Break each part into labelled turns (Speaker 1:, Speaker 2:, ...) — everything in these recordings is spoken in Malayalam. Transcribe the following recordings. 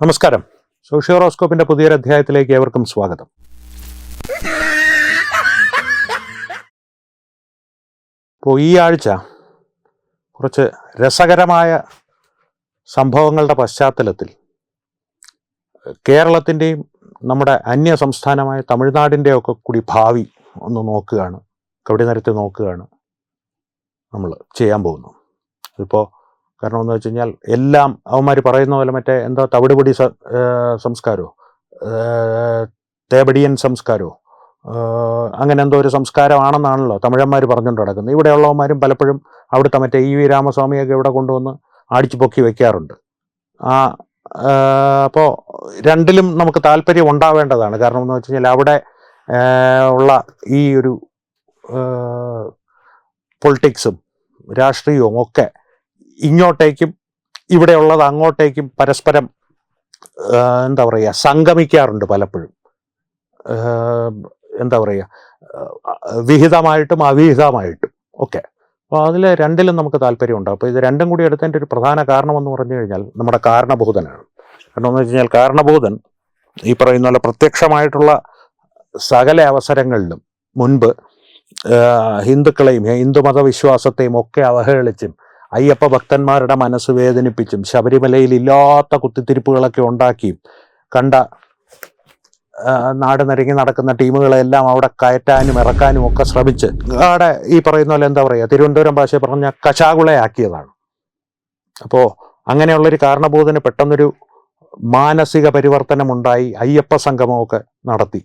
Speaker 1: നമസ്കാരം. സോഷ്യോറോസ്കോപ്പിന്റെ പുതിയൊരു അധ്യായത്തിലേക്ക് ഏവർക്കും സ്വാഗതം. ഇപ്പോൾ ഈ ആഴ്ച കുറച്ച് രസകരമായ സംഭവങ്ങളുടെ പശ്ചാത്തലത്തിൽ കേരളത്തിന്റെയും നമ്മുടെ അന്യ സംസ്ഥാനമായ തമിഴ്നാടിന്റെ ഒക്കെ കൂടി ഭാവി ഒന്ന് നോക്കുകയാണ് കവടി നിരത്തി നോക്കുകയാണ് നമ്മൾ ചെയ്യാൻ പോകുന്നു അതിപ്പോൾ കാരണം എന്ന് വെച്ച് കഴിഞ്ഞാൽ എല്ലാം അവന്മാർ പറയുന്ന പോലെ മറ്റേ എന്താ തവിടുപൊടി സംസ്കാരമോ തേബടിയൻ സംസ്കാരമോ അങ്ങനെ എന്തോ ഒരു സംസ്കാരമാണെന്നാണല്ലോ തമിഴന്മാർ പറഞ്ഞുകൊണ്ട് നടക്കുന്നത്. ഇവിടെയുള്ളവന്മാരും പലപ്പോഴും അവിടുത്തെ മറ്റേ ഇ വി രാമസ്വാമിയൊക്കെ ഇവിടെ കൊണ്ടുവന്ന് അടിച്ചു പൊക്കി വെക്കാറുണ്ട്. ആ അപ്പോൾ രണ്ടിലും നമുക്ക് താല്പര്യം ഉണ്ടാവേണ്ടതാണ്. കാരണം എന്ന് വെച്ച് കഴിഞ്ഞാൽ അവിടെ ഉള്ള ഈ ഒരു പൊളിറ്റിക്സും രാഷ്ട്രീയവും ഒക്കെ ഇങ്ങോട്ടേക്കും ഇവിടെയുള്ളത് അങ്ങോട്ടേക്കും പരസ്പരം എന്താ പറയുക സംഗമിക്കാറുണ്ട് പലപ്പോഴും. എന്താ പറയുക വിഹിതമായിട്ടും അവിഹിതമായിട്ടും. ഒക്കെ അപ്പോൾ അതിൽ രണ്ടിലും നമുക്ക് താല്പര്യമുണ്ട്. അപ്പോൾ ഇത് രണ്ടും കൂടി എടുത്തതിന്റെ ഒരു പ്രധാന കാരണമെന്ന് പറഞ്ഞു കഴിഞ്ഞാൽ നമ്മുടെ കാരണബോധനാണ്. കാരണം എന്ന് വെച്ച് കഴിഞ്ഞാൽ കാരണബോധൻ ഈ പറയുന്ന പോലെ പ്രത്യക്ഷമായിട്ടുള്ള സകല അവസരങ്ങളിലും മുൻപ് ഹിന്ദുക്കളെയും ഹിന്ദുമത വിശ്വാസത്തെയും ഒക്കെ അവഹേളിച്ചും അയ്യപ്പ ഭക്തന്മാരുടെ മനസ്സ് വേദനിപ്പിച്ചും ശബരിമലയിൽ ഇല്ലാത്ത കുത്തിത്തിരിപ്പുകളൊക്കെ ഉണ്ടാക്കിയും കണ്ട നാട് നിരങ്ങി നടക്കുന്ന ടീമുകളെല്ലാം അവിടെ കയറ്റാനും ഇറക്കാനും ഒക്കെ ശ്രമിച്ച് അവിടെ ഈ പറയുന്ന പോലെ എന്താ പറയുക തിരുവനന്തപുരം ഭാഷ പറഞ്ഞ കശാകുളയാക്കിയതാണ്. അപ്പോൾ അങ്ങനെയുള്ളൊരു കാരണബോധന പെട്ടെന്നൊരു മാനസിക പരിവർത്തനമുണ്ടായി അയ്യപ്പ സംഗമമൊക്കെ നടത്തി.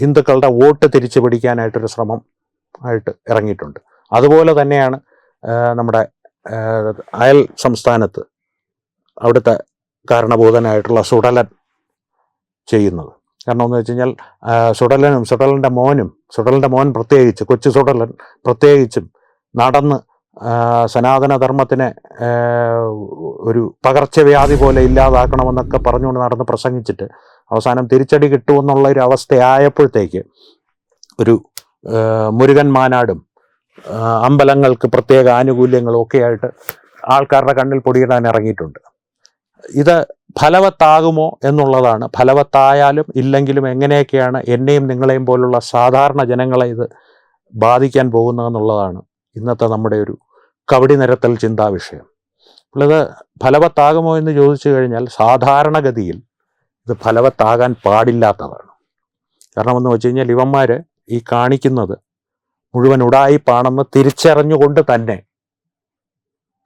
Speaker 1: ഹിന്ദുക്കളുടെ വോട്ട് തിരിച്ചു പിടിക്കാനായിട്ടൊരു ശ്രമം ആയിട്ട് ഇറങ്ങിയിട്ടുണ്ട്. അതുപോലെ തന്നെയാണ് നമ്മുടെ അയൽ സംസ്ഥാനത്ത് അവിടുത്തെ കാരണഭൂതനായിട്ടുള്ള സുടലൻ ചെയ്യുന്നത്. കാരണം എന്ന് വെച്ച് കഴിഞ്ഞാൽ സുടലനും സുടലന്റെ മോനും സുടലന്റെ മോൻ പ്രത്യേകിച്ച് കൊച്ചു സുടലൻ പ്രത്യേകിച്ചും നടന്ന് സനാതനധർമ്മത്തിനെ ഒരു പകർച്ചവ്യാധി പോലെ ഇല്ലാതാക്കണമെന്നൊക്കെ പറഞ്ഞുകൊണ്ട് നടന്ന് പ്രസംഗിച്ചിട്ട് അവസാനം തിരിച്ചടി കിട്ടുമെന്നുള്ള ഒരു അവസ്ഥയായപ്പോഴത്തേക്ക് ഒരു മുരുകൻ മാനാടും അമ്പലങ്ങൾക്ക് പ്രത്യേക ആനുകൂല്യങ്ങളും ഒക്കെ ആയിട്ട് ആൾക്കാരുടെ കണ്ണിൽ പൊടിയിടാൻ ഇറങ്ങിയിട്ടുണ്ട്. ഇത് ഫലവത്താകുമോ എന്നുള്ളതാണ്. ഫലവത്തായാലും ഇല്ലെങ്കിലും എങ്ങനെയൊക്കെയാണ് എന്നെയും നിങ്ങളെയും പോലുള്ള സാധാരണ ജനങ്ങളെ ഇത് ബാധിക്കാൻ പോകുന്നതെന്നുള്ളതാണ് ഇന്നത്തെ നമ്മുടെ ഒരു കവടി നിരത്തൽ ചിന്താ വിഷയം. ഉള്ളത് ഫലവത്താകുമോ എന്ന് ചോദിച്ചു കഴിഞ്ഞാൽ സാധാരണഗതിയിൽ ഇത് ഫലവത്താകാൻ പാടില്ലാത്തതാണ്. കാരണം എന്ന് വെച്ച് കഴിഞ്ഞാൽ ഇവന്മാർ ഈ കാണിക്കുന്നത് മുഴുവൻ ഉടായിപ്പാണെന്ന് തിരിച്ചറിഞ്ഞുകൊണ്ട് തന്നെ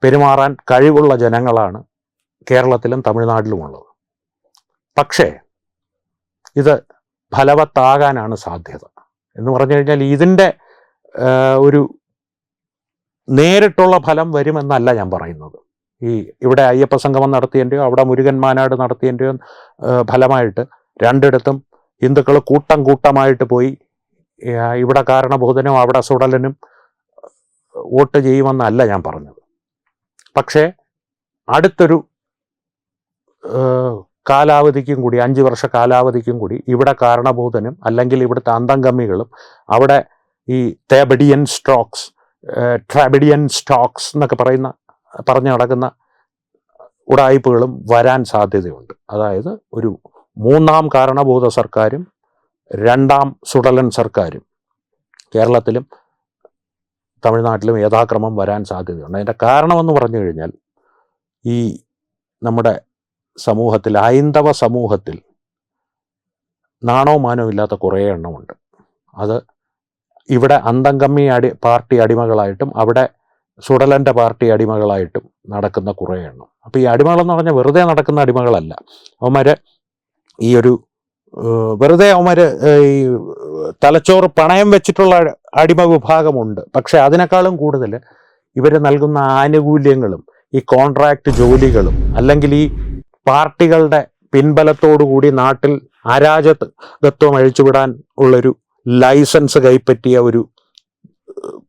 Speaker 1: പെരുമാറാൻ കഴിവുള്ള ജനങ്ങളാണ് കേരളത്തിലും തമിഴ്നാട്ടിലുമുള്ളത്. പക്ഷേ ഇത് ഫലവത്താകാനാണ് സാധ്യത. എന്ന് പറഞ്ഞു കഴിഞ്ഞാൽ ഇതിന്റെ ഒരു നേരിട്ടുള്ള ഫലം വരുമെന്നല്ല ഞാൻ പറയുന്നത്. ഈ ഇവിടെ അയ്യപ്പ സംഗമം നടത്തിയതിന്റെയോ അവിടെ മുരുകൻ മാനാട് നടത്തിയതിന്റെയോ ഫലമായിട്ട് രണ്ടിടത്തും ഹിന്ദുക്കൾ കൂട്ടം കൂട്ടമായിട്ട് പോയി ഇവിടെ കാരണബോധനും അവിടെ സുടലനും വോട്ട് ചെയ്യുമെന്നല്ല ഞാൻ പറഞ്ഞത്. പക്ഷേ അടുത്തൊരു കാലാവധിക്കും കൂടി അഞ്ച് വർഷ കാലാവധിക്കും കൂടി ഇവിടെ കാരണബോധനും അല്ലെങ്കിൽ ഇവിടുത്തെ അന്തംഗമികളും അവിടെ ഈ തേബഡിയൻ സ്റ്റോക്സ് ട്രാബിഡിയൻ സ്റ്റോക്സ് എന്നൊക്കെ പറയുന്ന പറഞ്ഞു നടക്കുന്ന ഉടായ്പകളും വരാൻ സാധ്യതയുണ്ട്. അതായത് ഒരു മൂന്നാം കാരണബോധ സർക്കാരും രണ്ടാം സുടലൻ സർക്കാരും കേരളത്തിലും തമിഴ്നാട്ടിലും യഥാക്രമം വരാൻ സാധ്യതയുണ്ട്. അതിന്റെ കാരണമെന്ന് പറഞ്ഞു കഴിഞ്ഞാൽ ഈ നമ്മുടെ സമൂഹത്തിൽ ഹൈന്ദവ സമൂഹത്തിൽ നാണോ മാനോ ഇല്ലാത്ത കുറേ എണ്ണമുണ്ട്. അത് ഇവിടെ അന്തംഗമ്മി അടി പാർട്ടി അടിമകളായിട്ടും അവിടെ സുടലന്റെ പാർട്ടി അടിമകളായിട്ടും നടക്കുന്ന കുറേ എണ്ണം. അപ്പോൾ ഈ അടിമകളെന്ന് പറഞ്ഞാൽ വെറുതെ നടക്കുന്ന അടിമകളല്ല. അവന്മാർ ഈ ഒരു വെറുതെ അവന്മാർ ഈ തലച്ചോറ് പണയം വെച്ചിട്ടുള്ള അടിമ വിഭാഗമുണ്ട്. പക്ഷെ അതിനേക്കാളും കൂടുതൽ ഇവർ നൽകുന്ന ആനുകൂല്യങ്ങളും ഈ കോൺട്രാക്ട് ജോലികളും അല്ലെങ്കിൽ ഈ പാർട്ടികളുടെ പിൻബലത്തോടു കൂടി നാട്ടിൽ അരാജകത്വം അഴിച്ചുവിടാൻ ഉള്ളൊരു ലൈസൻസ് കൈപ്പറ്റിയ ഒരു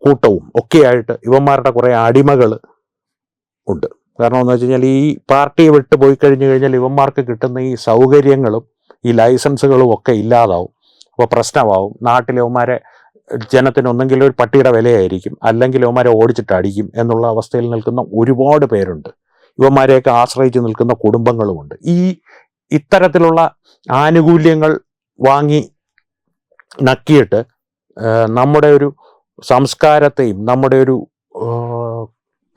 Speaker 1: കൂട്ടവും ഒക്കെയായിട്ട് ഇവന്മാരുടെ കുറേ അടിമകൾ ഉണ്ട്. കാരണം എന്ന് വെച്ച് കഴിഞ്ഞാൽ ഈ പാർട്ടി വിട്ട് പോയി കഴിഞ്ഞു കഴിഞ്ഞാൽ ഇവന്മാർക്ക് കിട്ടുന്ന ഈ സൗകര്യങ്ങളും ഈ ലൈസൻസുകളും ഒക്കെ ഇല്ലാതാവും. അപ്പോൾ പ്രശ്നമാവും. നാട്ടിലെ ഇവന്മാരെ ജനത്തിന് ഒന്നെങ്കിലും ഒരു പട്ടിയുടെ വിലയായിരിക്കും. അല്ലെങ്കിൽ ഇവന്മാരെ ഓടിച്ചിട്ട് അടിക്കും എന്നുള്ള അവസ്ഥയിൽ നിൽക്കുന്ന ഒരുപാട് പേരുണ്ട്. ഇവന്മാരെയൊക്കെ ആശ്രയിച്ച് നിൽക്കുന്ന കുടുംബങ്ങളുമുണ്ട്. ഈ ഇത്തരത്തിലുള്ള ആനുകൂല്യങ്ങൾ വാങ്ങി നക്കിയിട്ട് നമ്മുടെ ഒരു സംസ്കാരത്തെയും നമ്മുടെ ഒരു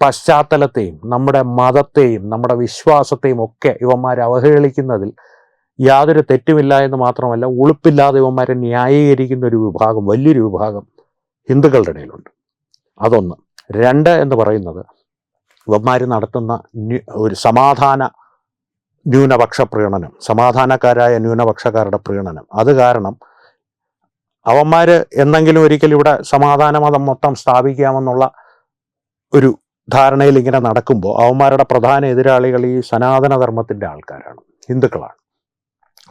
Speaker 1: പശ്ചാത്തലത്തെയും നമ്മുടെ മതത്തെയും നമ്മുടെ വിശ്വാസത്തെയും ഒക്കെ ഇവന്മാരെ അവഹേളിക്കുന്നതിൽ യാതൊരു തെറ്റുമില്ല എന്ന് മാത്രമല്ല ഉളുപ്പില്ലാതെ ഇവന്മാരെ ന്യായീകരിക്കുന്ന ഒരു വിഭാഗം വലിയൊരു വിഭാഗം ഹിന്ദുക്കളുടെ ഇടയിലുണ്ട്. അതൊന്ന്. രണ്ട് എന്ന് പറയുന്നത് ഇവന്മാർ നടത്തുന്ന ഒരു സമാധാന ന്യൂനപക്ഷ പ്രീണനം സമാധാനക്കാരായ ന്യൂനപക്ഷക്കാരുടെ പ്രീണനം. അത് കാരണം അവന്മാർ എന്നെങ്കിലും ഒരിക്കലും ഇവിടെ സമാധാന മതം മൊത്തം സ്ഥാപിക്കാമെന്നുള്ള ഒരു ധാരണയിൽ ഇങ്ങനെ നടക്കുമ്പോൾ അവന്മാരുടെ പ്രധാന എതിരാളികൾ ഈ സനാതനധർമ്മത്തിന്റെ ആൾക്കാരാണ് ഹിന്ദുക്കളാണ്.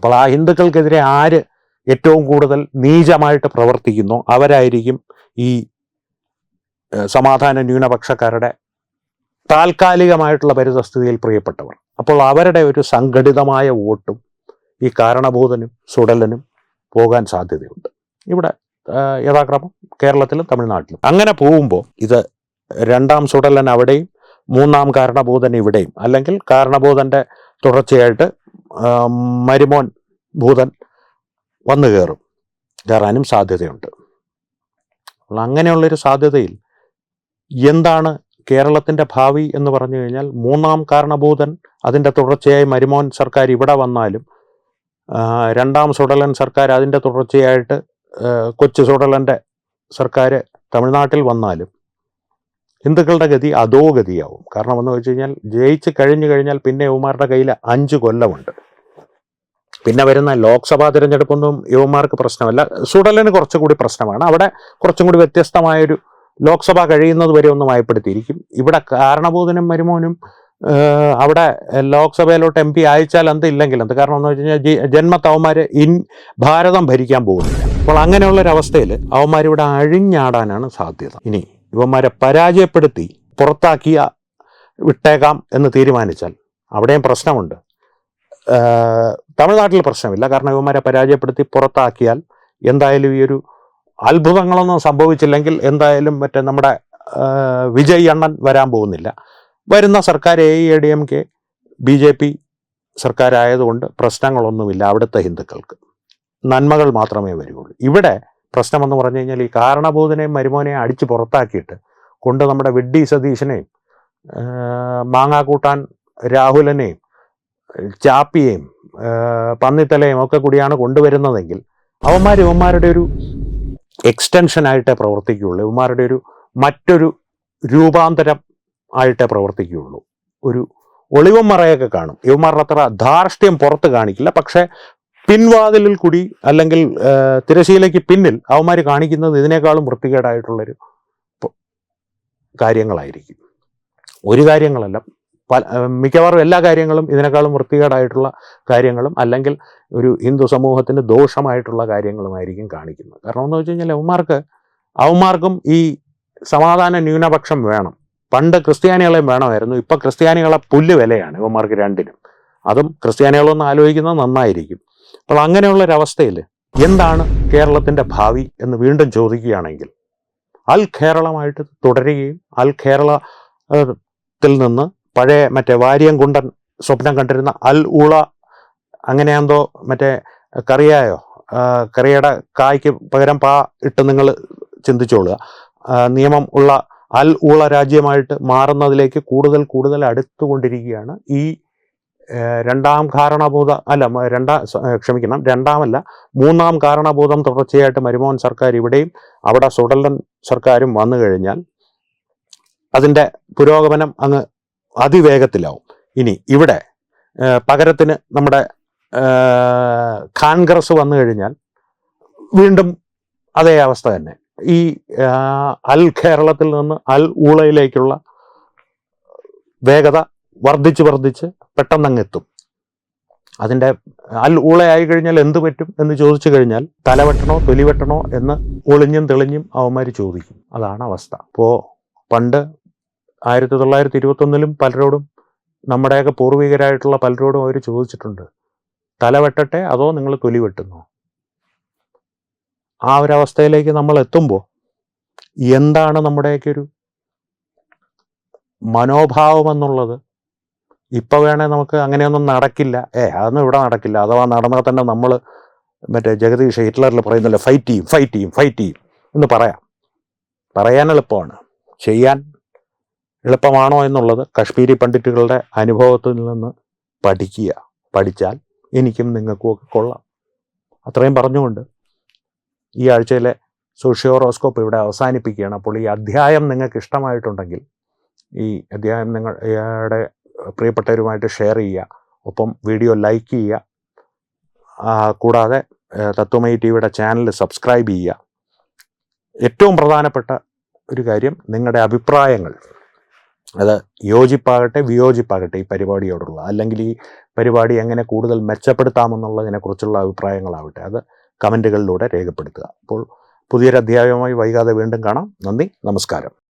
Speaker 1: അപ്പോൾ ആ ഹിന്ദുക്കൾക്കെതിരെ ആര് ഏറ്റവും കൂടുതൽ നീചമായിട്ട് പ്രവർത്തിക്കുന്നു? അവരായിരിക്കും ഈ സമാധാന ന്യൂനപക്ഷക്കാരുടെ താൽക്കാലികമായിട്ടുള്ള പരിതസ്ഥിതിയിൽ പ്രിയപ്പെട്ടവർ. അപ്പോൾ അവരുടെ ഒരു സംഘടിതമായ വോട്ടും ഈ കാരണഭൂതനും സുടലനും പോകാൻ സാധ്യതയുണ്ട്. ഇവിടെ യഥാക്രമം കേരളത്തിലും തമിഴ്നാട്ടിലും. അങ്ങനെ പോകുമ്പോൾ ഇത് രണ്ടാം സുടലൻ അവിടെയും മൂന്നാം കാരണഭൂതൻ ഇവിടെയും അല്ലെങ്കിൽ കാരണബോധന്റെ തുടർച്ചയായിട്ട് മരുമോൻ ഭൂതൻ വന്നു കയറും. കയറാനും സാധ്യതയുണ്ട്. അങ്ങനെയുള്ളൊരു സാധ്യതയിൽ എന്താണ് കേരളത്തിന്റെ ഭാവി എന്ന് പറഞ്ഞു കഴിഞ്ഞാൽ മൂന്നാം കാരണഭൂതൻ അതിന്റെ തുടർച്ചയായി മരുമോൻ സർക്കാർ ഇവിടെ വന്നാലും രണ്ടാം സുടലൻ സർക്കാർ അതിന്റെ തുടർച്ചയായിട്ട് കൊച്ചു സുടലന്റെ സർക്കാർ തമിഴ്നാട്ടിൽ വന്നാലും ഹിന്ദുക്കളുടെ ഗതി അതോ ഗതിയാവും. കാരണം എന്ന് വെച്ച് കഴിഞ്ഞാൽ ജയിച്ച് കഴിഞ്ഞു കഴിഞ്ഞാൽ പിന്നെ ഉമാരുടെ കയ്യിൽ അഞ്ച് കൊല്ലമുണ്ട്. പിന്നെ വരുന്ന ലോക്സഭാ തിരഞ്ഞെടുപ്പൊന്നും യുവമാർക്ക് പ്രശ്നമല്ല. സുഡലിന് കുറച്ചുകൂടി പ്രശ്നമാണ്. അവിടെ കുറച്ചും കൂടി വ്യത്യസ്തമായൊരു ലോക്സഭ കഴിയുന്നത് വരെ ഒന്ന് മയപ്പെടുത്തിയിരിക്കും ഇവിടെ കാരണബോധനും മരുമോനും അവിടെ ലോക്സഭയിലോട്ട് എം പി അയച്ചാൽ എന്ത് ഇല്ലെങ്കിൽ എന്ത്? കാരണം എന്ന് വെച്ച് കഴിഞ്ഞാൽ ജി- ജന്മത്ത് ഇൻ ഭാരതം ഭരിക്കാൻ പോകുന്നില്ല. അപ്പോൾ അങ്ങനെയുള്ളൊരവസ്ഥയിൽ അവന്മാരിവിടെ അഴിഞ്ഞാടാനാണ് സാധ്യത. ഇനി ഇവന്മാരെ പരാജയപ്പെടുത്തി പുറത്താക്കിയ വിട്ടേക്കാം എന്ന് തീരുമാനിച്ചാൽ അവിടെയും പ്രശ്നമുണ്ട്. തമിഴ്നാട്ടിൽ പ്രശ്നമില്ല. കാരണം ഇവന്മാരെ പരാജയപ്പെടുത്തി പുറത്താക്കിയാൽ എന്തായാലും ഈ ഒരു അത്ഭുതങ്ങളൊന്നും സംഭവിച്ചില്ലെങ്കിൽ എന്തായാലും മറ്റേ നമ്മുടെ വിജയ് അണ്ണൻ വരാൻ പോകുന്നില്ല. വരുന്ന സർക്കാർ A A D M K B J P സർക്കാരായതുകൊണ്ട് പ്രശ്നങ്ങളൊന്നുമില്ല അവിടുത്തെ ഹിന്ദുക്കൾക്ക്. നന്മകൾ മാത്രമേ വരികയുള്ളൂ. ഇവിടെ പ്രശ്നമെന്ന് പറഞ്ഞു കഴിഞ്ഞാൽ ഈ കാരണബോധനെയും മരുമോനെയും അടിച്ച് പുറത്താക്കിയിട്ട് കൊണ്ട് നമ്മുടെ വിഡ്ഡി സതീശനെയും മാങ്ങാക്കൂട്ടാൻ രാഹുലനെയും ചാപ്പിയെയും പന്നിത്തലയും ഒക്കെ കൂടിയാണ് കൊണ്ടുവരുന്നതെങ്കിൽ അവന്മാർ ഇവന്മാരുടെ ഒരു എക്സ്റ്റൻഷനായിട്ടേ പ്രവർത്തിക്കുകയുള്ളൂ. ഇവന്മാരുടെ ഒരു മറ്റൊരു രൂപാന്തരം ആയിട്ടേ പ്രവർത്തിക്കുകയുള്ളൂ. ഒരു ഒളിവന്മറയൊക്കെ കാണും. ഇവന്മാരുടെ അത്ര ധാർഷ്ട്യം പുറത്ത് കാണിക്കില്ല. പക്ഷേ പിൻവാതിലിൽ കൂടി അല്ലെങ്കിൽ തിരശീലയ്ക്ക് പിന്നിൽ അവന്മാർ കാണിക്കുന്നത് ഇതിനേക്കാളും വൃത്തികേടായിട്ടുള്ളൊരു കാര്യങ്ങളായിരിക്കും. ഒരു കാര്യങ്ങളല്ല പല മിക്കവാറും എല്ലാ കാര്യങ്ങളും ഇതിനേക്കാളും വൃത്തികേടായിട്ടുള്ള കാര്യങ്ങളും അല്ലെങ്കിൽ ഒരു ഹിന്ദു സമൂഹത്തിന് ദോഷമായിട്ടുള്ള കാര്യങ്ങളുമായിരിക്കും കാണിക്കുന്നത്. കാരണം എന്ന് വെച്ച് കഴിഞ്ഞാൽ അവന്മാർക്ക് അവന്മാർക്കും ഈ സമാധാന ന്യൂനപക്ഷം വേണം. പണ്ട് ക്രിസ്ത്യാനികളെയും വേണമായിരുന്നു. ഇപ്പം ക്രിസ്ത്യാനികളെ പുല്ല് വിലയാണ് ഇവന്മാർക്ക് രണ്ടിനും. അതും ക്രിസ്ത്യാനികളൊന്ന് ആലോചിക്കുന്നത് നന്നായിരിക്കും. അപ്പോൾ അങ്ങനെയുള്ളൊരവസ്ഥയിൽ എന്താണ് കേരളത്തിന്റെ ഭാവി എന്ന് വീണ്ടും ചോദിക്കുകയാണെങ്കിൽ അൽ കേരളമായിട്ട് തുടരുകയും അൽ കേരളത്തിൽ നിന്ന് പഴയ മറ്റേ വാര്യംകുണ്ടൻ സ്വപ്നം കണ്ടിരുന്ന അൽ ഉള അങ്ങനെയാന്തോ മറ്റേ കറിയായോ? കറിയുടെ കായ്ക്ക് പകരം പാ ഇട്ട് നിങ്ങൾ ചിന്തിച്ചോളുക. നിയമം ഉള്ള അൽ ഉള രാജ്യമായിട്ട് മാറുന്നതിലേക്ക് കൂടുതൽ കൂടുതൽ അടുത്തുകൊണ്ടിരിക്കുകയാണ്. ഈ രണ്ടാം കാരണഭൂത അല്ല രണ്ടാം ക്ഷമിക്കണം രണ്ടാമല്ല മൂന്നാം കാരണഭൂതം തുടർച്ചയായിട്ട് മരുമോഹൻ സർക്കാർ ഇവിടെയും അവിടെ സുടലൻ സർക്കാരും വന്നു കഴിഞ്ഞാൽ അതിന്റെ പുരോഗമനം അങ്ങ് അതിവേഗത്തിലാവും. ഇനി ഇവിടെ പകരത്തിന് നമ്മുടെ കാൺഗ്രസ് വന്നു കഴിഞ്ഞാൽ വീണ്ടും അതേ അവസ്ഥ തന്നെ. ഈ അൽ കേരളത്തിൽ നിന്ന് അൽ ഊളയിലേക്കുള്ള വേഗത വർദ്ധിച്ച് വർദ്ധിച്ച് പെട്ടെന്നങ്ങെത്തും. അതിന്റെ അൽ ഊളയായി കഴിഞ്ഞാൽ എന്ത് പറ്റും എന്ന് ചോദിച്ചു കഴിഞ്ഞാൽ തലവെട്ടണോ തൊലി വെട്ടണോ എന്ന് ഒളിഞ്ഞും തെളിഞ്ഞും അവന്മാർ ചോദിക്കും. അതാണ് അവസ്ഥ. അപ്പോൾ പണ്ട് ആയിരത്തി തൊള്ളായിരത്തി ഇരുപത്തൊന്നിലും പലരോടും നമ്മുടെയൊക്കെ പൂർവികരായിട്ടുള്ള പലരോടും അവർ ചോദിച്ചിട്ടുണ്ട്. തല വെട്ടട്ടെ അതോ നിങ്ങൾ തൊലി വെട്ടുന്നു? ആ ഒരവസ്ഥയിലേക്ക് നമ്മൾ എത്തുമ്പോൾ എന്താണ് നമ്മുടെയൊക്കെ ഒരു മനോഭാവം എന്നുള്ളത്? ഇപ്പോൾ വേണേൽ നമുക്ക് അങ്ങനെയൊന്നും നടക്കില്ല. ഏ അതൊന്നും ഇവിടെ നടക്കില്ല. അഥവാ നടന്നാൽ തന്നെ നമ്മൾ മറ്റേ ജഗദീഷ് ഹിറ്റ്ലറിൽ പറയുന്നില്ല ഫൈറ്റ് ചെയ്യും ഫൈറ്റ് ചെയ്യും ഫൈറ്റ് ചെയ്യും എന്ന് പറയാം. പറയാൻ എളുപ്പമാണ്. ചെയ്യാൻ എളുപ്പമാണോ എന്നുള്ളത് കശ്മീരി പണ്ഡിറ്റുകളുടെ അനുഭവത്തിൽ നിന്ന് പഠിക്കുക. പഠിച്ചാൽ എനിക്കും നിങ്ങൾക്കും ഒക്കെ കൊള്ളാം. അത്രയും പറഞ്ഞുകൊണ്ട് ഈ ആഴ്ചയിലെ സോഷ്യോറോസ്കോപ്പ് ഇവിടെ അവസാനിപ്പിക്കുകയാണ്. അപ്പോൾ ഈ അധ്യായം നിങ്ങൾക്ക് ഇഷ്ടമായിട്ടുണ്ടെങ്കിൽ ഈ അധ്യായം നിങ്ങളുടെ പ്രിയപ്പെട്ടവരുമായിട്ട് ഷെയർ ചെയ്യുക. ഒപ്പം വീഡിയോ ലൈക്ക് ചെയ്യുക. കൂടാതെ തത്വമയി ടി വിയുടെ ചാനൽ സബ്സ്ക്രൈബ് ചെയ്യുക. ഏറ്റവും പ്രധാനപ്പെട്ട ഒരു കാര്യം നിങ്ങളുടെ അഭിപ്രായങ്ങൾ. അത് യോജിപ്പാകട്ടെ വിയോജിപ്പാകട്ടെ ഈ പരിപാടിയോടുള്ള. അല്ലെങ്കിൽ ഈ പരിപാടി എങ്ങനെ കൂടുതൽ മെച്ചപ്പെടുത്താമെന്നുള്ളതിനെക്കുറിച്ചുള്ള അഭിപ്രായങ്ങളാവട്ടെ. അത് കമന്റുകളിലൂടെ രേഖപ്പെടുത്തുക. അപ്പോൾ പുതിയൊരു അധ്യായവുമായി വൈകാതെ വീണ്ടും കാണാം. നന്ദി. നമസ്കാരം.